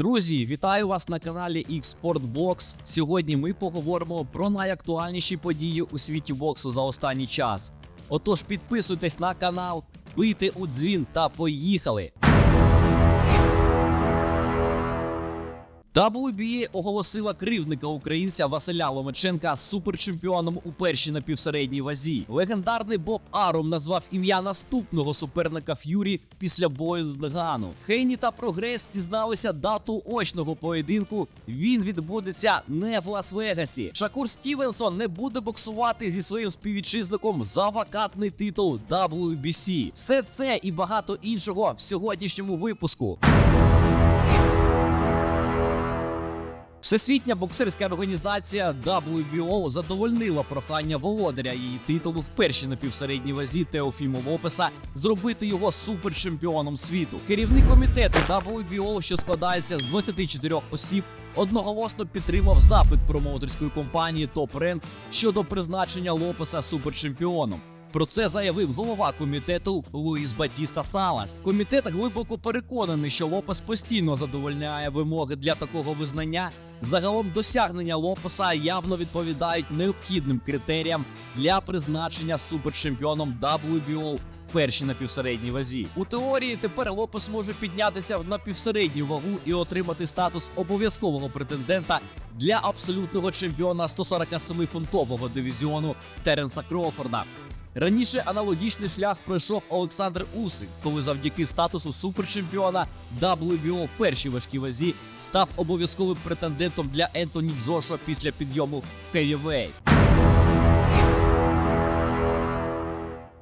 Друзі, вітаю вас на каналі X-Sport Сьогодні ми поговоримо про найактуальніші події у світі боксу за останній час. Отож, підписуйтесь на канал, бийте у дзвін та поїхали! WBA оголосила кривдника українця Василя Ломаченка суперчемпіоном у першій напівсередній вазі. Легендарний Боб Аром назвав ім'я наступного суперника Ф'юрі після бою з Дегану. Хейні та Прогрес дізналися дату очного поєдинку. Він відбудеться не в Лас-Вегасі. Шакур Стівенсон не буде боксувати зі своїм співвітчизником за вакантний титул WBC. Все це і багато іншого в сьогоднішньому випуску. Всесвітня боксерська організація WBO задовольнила прохання володаря її титулу в першій напівсередній вазі Теофіма Лопеса зробити його суперчемпіоном світу. Керівник комітету WBO, що складається з 24 осіб, одноголосно підтримав запит промоутерської компанії Top Rank щодо призначення Лопеса суперчемпіоном. Про це заявив голова комітету Луїс Батіста Салас. Комітет глибоко переконаний, що Лопес постійно задовольняє вимоги для такого визнання. Загалом досягнення Лопеса явно відповідають необхідним критеріям для призначення суперчемпіоном WBO в першій напівсередній вазі. У теорії тепер Лопес може піднятися в напівсередню вагу і отримати статус обов'язкового претендента для абсолютного чемпіона 147-фунтового дивізіону Теренса Кроуфорда. Раніше аналогічний шлях пройшов Олександр Усик, коли завдяки статусу суперчемпіона WBO в першій важкій вазі став обов'язковим претендентом для Ентоні Джошуа після підйому в Хевівей.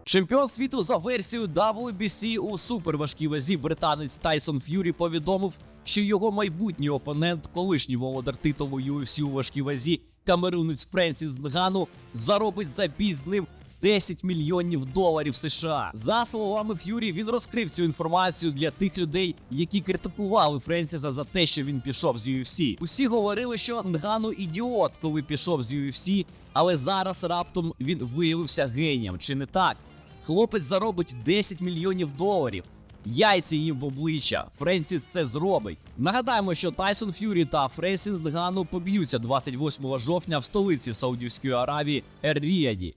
Чемпіон світу за версією WBC у суперважкій вазі британець Тайсон Ф'юрі повідомив, що його майбутній опонент, колишній володар титулу UFC у важкій вазі, камерунець Френсіс Нгану, заробить за бій з ним 10 мільйонів доларів США. За словами Ф'юрі, він розкрив цю інформацію для тих людей, які критикували Френсіса за те, що він пішов з UFC. Усі говорили, що Нгану ідіот, коли пішов з UFC, але зараз раптом він виявився генієм, чи не так? Хлопець заробить 10 мільйонів доларів. Яйці їм в обличчя. Френсіс це зробить. Нагадаємо, що Тайсон Ф'юрі та Френсіс Нгану поб'ються 28 жовтня в столиці Саудівської Аравії Ер-Ріяді.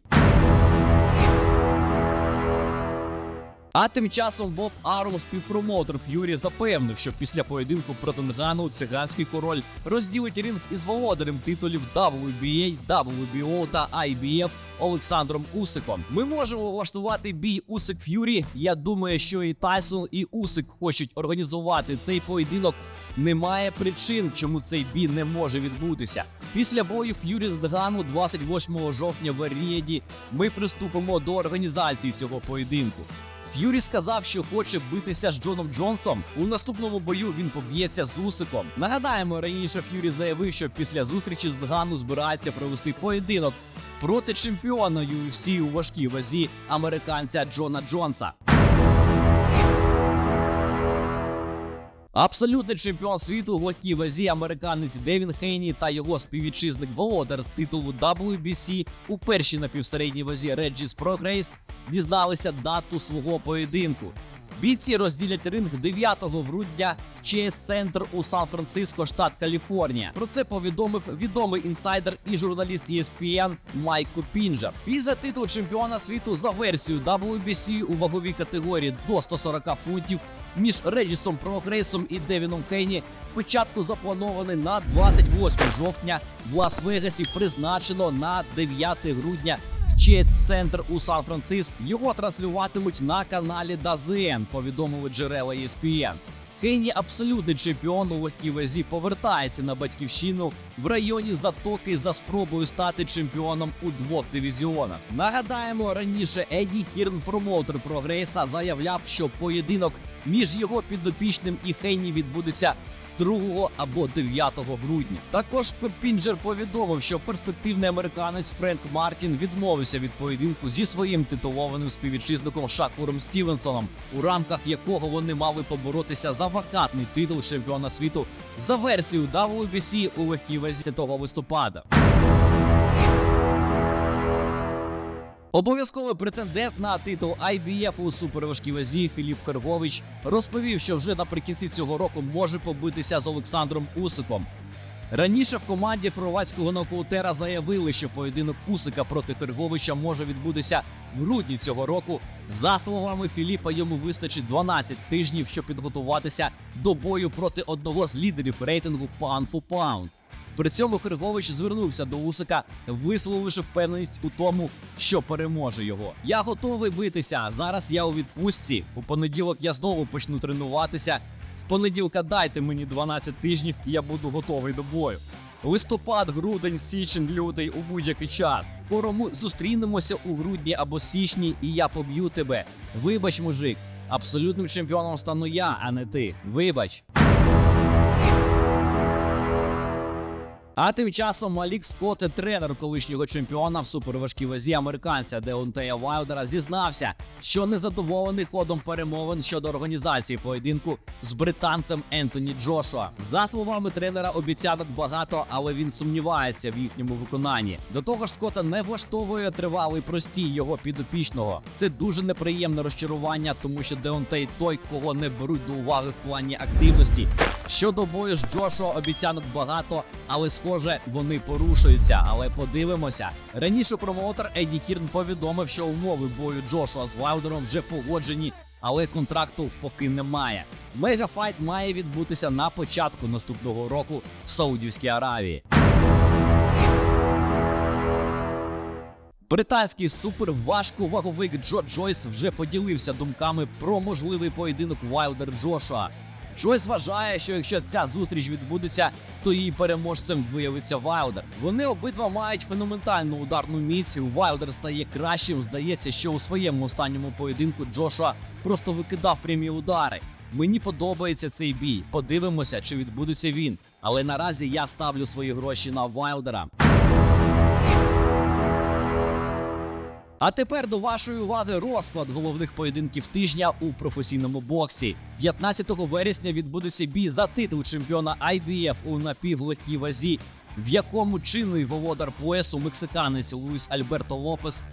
А тим часом Боб Аром, співпромоутер Ф'юрі, запевнив, що після поєдинку проти Нгану циганський король розділить ринг із володарем титулів WBA, WBO та IBF Олександром Усиком. Ми можемо влаштувати бій Усик Ф'юрі. Я думаю, що і Тайсон, і Усик хочуть організувати цей поєдинок. Немає причин, чому цей бій не може відбутися. Після бою Ф'юрі з Дгану 28 жовтня в Рієді ми приступимо до організації цього поєдинку. Ф'юрі сказав, що хоче битися з Джоном Джонсом. У наступному бою він поб'ється з Усиком. Нагадаємо, раніше Ф'юрі заявив, що після зустрічі з Дгану збирається провести поєдинок проти чемпіона UFC у важкій вазі американця Джона Джонса. Абсолютний чемпіон світу в легкій вазі американець Девін Хейні та його співвітчизник володар титулу WBC у першій напівсередній вазі Реджіс Прогрейс дізналися дату свого поєдинку. Бійці розділять ринг 9 грудня в ЧС Центр у Сан-Франциско, штат Каліфорнія. Про це повідомив відомий інсайдер і журналіст ESPN Майк Копінджер. Після титулу чемпіона світу за версією WBC у ваговій категорії до 140 фунтів між Реджісом Прогресом і Девіном Хейні спочатку запланований на 28 жовтня в Лас-Вегасі, призначено на 9 грудня честь центр у Сан-Франциско. Його транслюватимуть на каналі DAZN, повідомили джерела ESPN. Хейні абсолютний чемпіон у легкій вазі повертається на батьківщину в районі затоки за спробою стати чемпіоном у двох дивізіонах. Нагадаємо, раніше Еді Хірн, промоутер прогреса, заявляв, що поєдинок між його підопічним і Хейні відбудеться 2 або 9 грудня. Також Копінджер повідомив, що перспективний американець Френк Мартін відмовився від поєдинку зі своїм титулованим співвітчизником Шакуром Стівенсоном, у рамках якого вони мали поборотися за вакантний титул чемпіона світу за версією WBC у легкій вазі 10 листопада. Обов'язковий претендент на титул IBF у суперважкій вазі Філіп Хергович розповів, що вже наприкінці цього року може побитися з Олександром Усиком. Раніше в команді хорватського нокаутера заявили, що поєдинок Усика проти Херговича може відбутися в грудні цього року. За словами Філіпа, йому вистачить 12 тижнів, щоб підготуватися до бою проти одного з лідерів рейтингу Pound for Pound. При цьому Хергович звернувся до Усика, висловивши впевненість у тому, що переможе його. Я готовий битися. Зараз я у відпустці. У понеділок я знову почну тренуватися. В понеділка дайте мені 12 тижнів, і я буду готовий до бою. Листопад, грудень, січень, лютий у будь-який час. Скоро ми зустрінемося у грудні або січні, і я поб'ю тебе. Вибач, мужик. Абсолютним чемпіоном стану я, а не ти. Вибач. А тим часом Малік Скотт, тренер колишнього чемпіона в суперважкій вазі американця Деонтея Вайлдера, зізнався, що незадоволений ходом перемовин щодо організації поєдинку з британцем Ентоні Джошуа. За словами тренера, обіцянок багато, але він сумнівається в їхньому виконанні. До того ж, Скотта не влаштовує тривалий простій його підопічного. Це дуже неприємне розчарування, тому що Деонтей той, кого не беруть до уваги в плані активності. Щодо бою з Джошуа обіцянок багато, але схоже, вони порушуються. Але подивимося. Раніше промоутер Еді Хірн повідомив, що умови бою Джошуа з Вайлдером вже погоджені, але контракту поки немає. Мегафайт має відбутися на початку наступного року в Саудівській Аравії. Британський суперважковаговик Джо Джойс вже поділився думками про можливий поєдинок Вайлдер Джошуа. Джойс вважає, що якщо ця зустріч відбудеться, то її переможцем виявиться Вайлдер. Вони обидва мають феноменальну ударну міць. Вайлдер стає кращим. Здається, що у своєму останньому поєдинку Джошуа просто викидав прямі удари. Мені подобається цей бій. Подивимося, чи відбудеться він. Але наразі я ставлю свої гроші на Вайлдера. А тепер до вашої уваги розклад головних поєдинків тижня у професійному боксі. 15 вересня відбудеться бій за титул чемпіона IBF у напівлегкій вазі, в якому чинний володар поясу мексиканець Луїс Альберто Лопес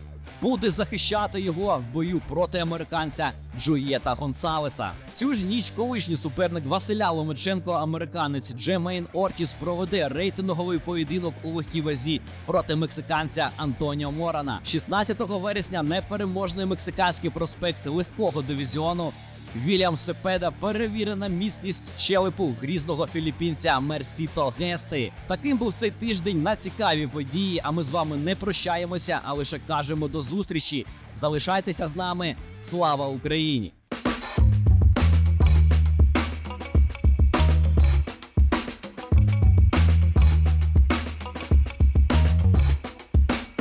буде захищати його в бою проти американця Джуєта Гонсалеса. Цю ж ніч колишній суперник Василя Ломаченко, американець Джемейн Ортіс, проведе рейтинговий поєдинок у легкій вазі проти мексиканця Антоніо Морана. 16 вересня непереможний мексиканський проспект легкого дивізіону. Вільям Сепеда перевірена міцність щелепу грізного філіппінця Мерсіто Гести. Таким був цей тиждень на цікаві події. А ми з вами не прощаємося, а лише кажемо до зустрічі. Залишайтеся з нами. Слава Україні!